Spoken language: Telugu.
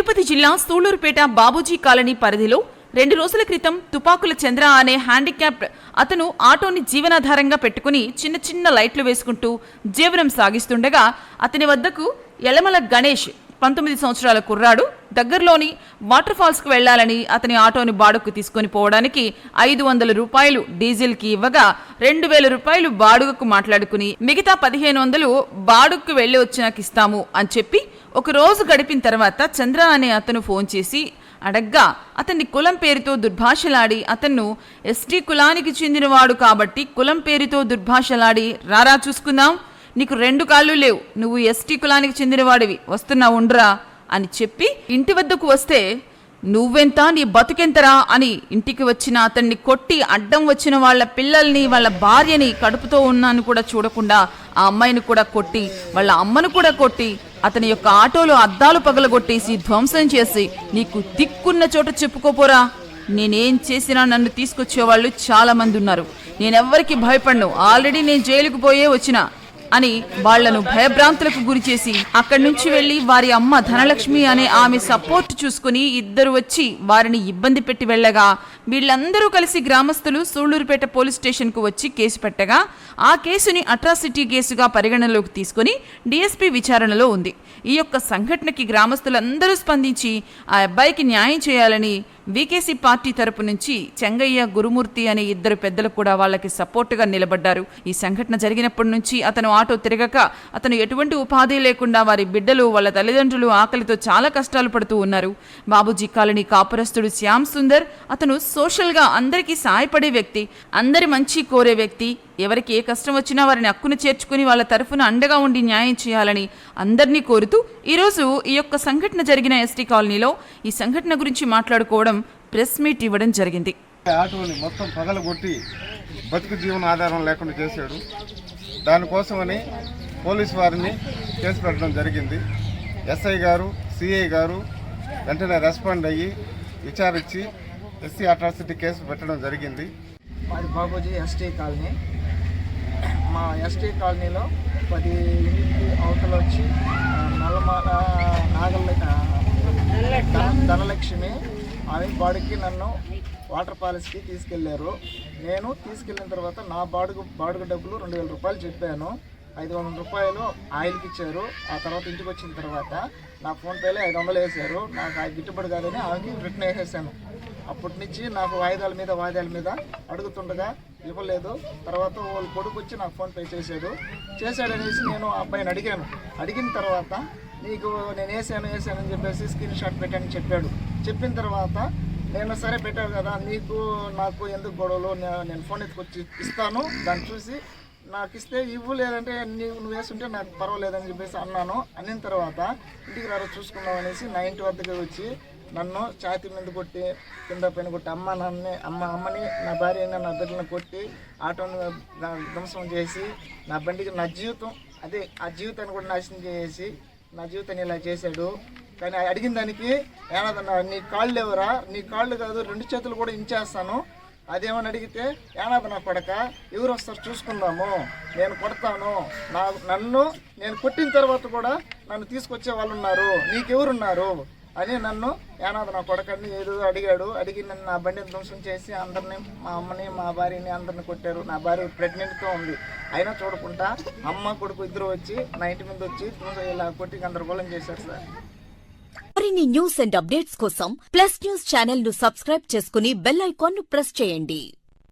తిరుపతి జిల్లా సూళ్ళూరుపేట బాబూజీ కాలనీ పరిధిలో రెండు రోజుల క్రితం తుపాకుల చంద్ర అనే హ్యాండిక్యాప్డ్ అతను ఆటోని జీవనాధారంగా పెట్టుకుని చిన్న చిన్న లైట్లు వేసుకుంటూ జీవనం సాగిస్తుండగా అతని వద్దకు ఎలమల గణేష్ పంతొమ్మిది సంవత్సరాల కుర్రాడు దగ్గరలోని వాటర్ ఫాల్స్కు వెళ్ళాలని అతని ఆటోని బాడుకు తీసుకొని పోవడానికి ఐదు వందల రూపాయలు డీజిల్కి ఇవ్వగా రెండు వేల రూపాయలు బాడుగకు మాట్లాడుకుని మిగతా పదిహేను వందలు బాడుక్కు వెళ్ళి వచ్చినాకిస్తాము అని చెప్పి ఒక రోజు గడిపిన తర్వాత చంద్ర అనే అతను ఫోన్ చేసి అడగ్గా అతన్ని కులం పేరుతో దుర్భాషలాడి అతన్ను ఎస్టీ కులానికి చెందినవాడు కాబట్టి కులం పేరుతో దుర్భాషలాడి రారా చూసుకుందాం. నీకు రెండు కాళ్ళు లేవు. నువ్వు ఎస్టీ కులానికి చెందినవాడివి. వస్తున్నావుండ్రా అని చెప్పి ఇంటి వద్దకు వస్తే నువ్వెంత నీ బతుకెంతరా అని ఇంటికి వచ్చిన అతన్ని కొట్టి అడ్డం వచ్చిన వాళ్ళ పిల్లల్ని వాళ్ళ భార్యని కడుపుతో ఉన్నాను కూడా చూడకుండా ఆ అమ్మాయిని కూడా కొట్టి వాళ్ళ అమ్మను కూడా కొట్టి అతని యొక్క ఆటోలో అద్దాలు పగలగొట్టేసి ధ్వంసం చేసి నీకు దిక్కున్న చోట చెప్పుకోపోరా. నేనేం చేసినా నన్ను తీసుకొచ్చేవాళ్ళు చాలామంది ఉన్నారు. నేనెవ్వరికి భయపడను. ఆల్రెడీ నేను జైలుకు పోయే వచ్చిన. అని వాళ్ళను భయభ్రాంతులకు గురి చేసి అక్కడి నుంచి వెళ్ళి వారి అమ్మ ధనలక్ష్మి అనే ఆమె సపోర్ట్ చూసుకుని ఇద్దరు వచ్చి వారిని ఇబ్బంది పెట్టి వెళ్ళగా వీళ్ళందరూ కలిసి గ్రామస్తులు సూళ్ళూరుపేట పోలీస్ స్టేషన్కు వచ్చి కేసు పెట్టగా ఆ కేసుని అట్రాసిటీ కేసుగా పరిగణనలోకి తీసుకుని డీఎస్పీ విచారణలో ఉంది. ఈ యొక్క సంఘటనకి గ్రామస్తులందరూ స్పందించి ఆ అబ్బాయికి న్యాయం చేయాలని వికేసీ పార్టీ తరపు నుంచి చెంగయ్య గురుమూర్తి అనే ఇద్దరు పెద్దలు కూడా వాళ్ళకి సపోర్టుగా నిలబడ్డారు. ఈ సంఘటన జరిగినప్పటి నుంచి అతను ఆటో తిరగక అతను ఎటువంటి ఉపాధి లేకుండా వారి బిడ్డలు వాళ్ళ తల్లిదండ్రులు ఆకలితో చాలా కష్టాలు పడుతూ ఉన్నారు. బాబుజీ కాలనీ కాపురస్తుడు శ్యామ్ సుందర్ అతను సోషల్గా అందరికీ సాయపడే వ్యక్తి అందరి మంచి కోరే వ్యక్తి. ఎవరికి ఏ కష్టం వచ్చినా వారిని హక్కును చేర్చుకుని వాళ్ళ తరఫున అండగా ఉండి న్యాయం చేయాలని అందరినీ కోరుతూ ఈరోజు ఈ యొక్క సంఘటన జరిగిన ఎస్టీ కాలనీలో ఈ సంఘటన గురించి మాట్లాడుకోవడం ప్రెస్ మీట్ ఇవ్వడం జరిగింది. ఆటోని మొత్తం పగలగొట్టి బతుకు జీవన ఆధారం లేకుండా చేశాడు. దానికోసమని పోలీసు వారిని కేసు పెట్టడం జరిగింది. ఎస్ఐ గారు సిఐ గారు వెంటనే రెస్పాండ్ అయ్యి విచారించి ఎస్సీ అట్రాసిటీ కేసు పెట్టడం జరిగింది. మాది బాబూజీ ఎస్టీ కాలనీ. మా ఎస్టీ కాలనీలో పది ఇంటికి అవతల వచ్చి నల్లమాల నాగల ధనలక్ష్మి. ఆమె బాడీకి నన్ను వాటర్ పాలసీకి తీసుకెళ్ళారు నేను తీసుకెళ్ళిన తర్వాత నా బాడుగు బాడుగు డబ్బులు రెండు వేల రూపాయలు చెప్పాను. ఐదు వందల రూపాయలు ఆయిల్కి ఇచ్చారు. ఆ తర్వాత ఇంటికి వచ్చిన తర్వాత నా ఫోన్పేలో ఐదు వందలు వేశారు. నాకు ఆ గిట్టుబడి కాదని ఆమెకి రిటర్న్ వేసేసాను. అప్పటి నుంచి నాకు వాయిదాల మీద వాయిదాల మీద అడుగుతుండగా ఇవ్వలేదు. తర్వాత వాళ్ళ కొడుకు వచ్చి నాకు ఫోన్ పే చేశాడనేసి నేను ఆ అబ్బాయిని అడిగాను. అడిగిన తర్వాత నీకు నేను వేసాను వేసాను అని చెప్పేసి స్క్రీన్ షాట్ పెట్టాను చెప్పాడు. చెప్పిన తర్వాత నేను సరే పెట్టాడు కదా నీకు నాకు ఎందుకు గొడవలు? నేను ఫోన్ ఎత్తుకొచ్చి ఇస్తాను. దాన్ని చూసి నాకు ఇస్తే ఇవ్వు లేదంటే నీవు నువ్వు వేస్తుంటే నాకు పర్వాలేదని చెప్పేసి అన్నాను. అన్న తర్వాత ఇంటికి రారు చూసుకుందాం అనేసి నా ఇంటి వద్దకు వచ్చి నన్ను ఛాతి మీద కొట్టి కింద పైన కొట్టి అమ్మ నన్ను అమ్మ అమ్మని నా భార్య నా బిడ్డలను కొట్టి ఆటోని ధ్వంసం చేసి నా బండికి నా జీవితం అదే ఆ జీవితాన్ని కూడా నాశనం చేసి నా జీవితాన్ని ఇలా చేశాడు. కానీ అడిగిన దానికి ఏనాదన్నా నీ కాళ్ళు ఎవరా నీ కాళ్ళు కాదు రెండు చేతులు కూడా ఇంచేస్తాను. అదేమని అడిగితే ఏనాది నా కొడక ఎవరు వస్తారు చూసుకుందాము నేను కొడతాను. నా నన్ను నేను కొట్టిన తర్వాత కూడా నన్ను తీసుకొచ్చే వాళ్ళు ఉన్నారు నీకెవరున్నారు? అని నన్ను ఏనాది నా కొడకని ఏదో అడిగాడు. అడిగి నన్ను నా బండి ధ్వంసం చేసి అందరిని మా అమ్మని మా భార్యని అందరిని కొట్టారు. నా భార్య ప్రెగ్నెంట్తో ఉంది. అయినా చూడకుండా అమ్మ కొడుకు ఇద్దరు వచ్చి నా ఇంటి మీద వచ్చి ధ్వంసం ఇలా కొట్టి గందరగోళం చేశారు సార్. మరిన్ని న్యూస్ అండ్ అప్డేట్స్ కోసం ప్లస్ న్యూస్ ఛానల్ను సబ్స్క్రైబ్ చేసుకుని బెల్ ఐకాన్ను ప్రెస్ చేయండి.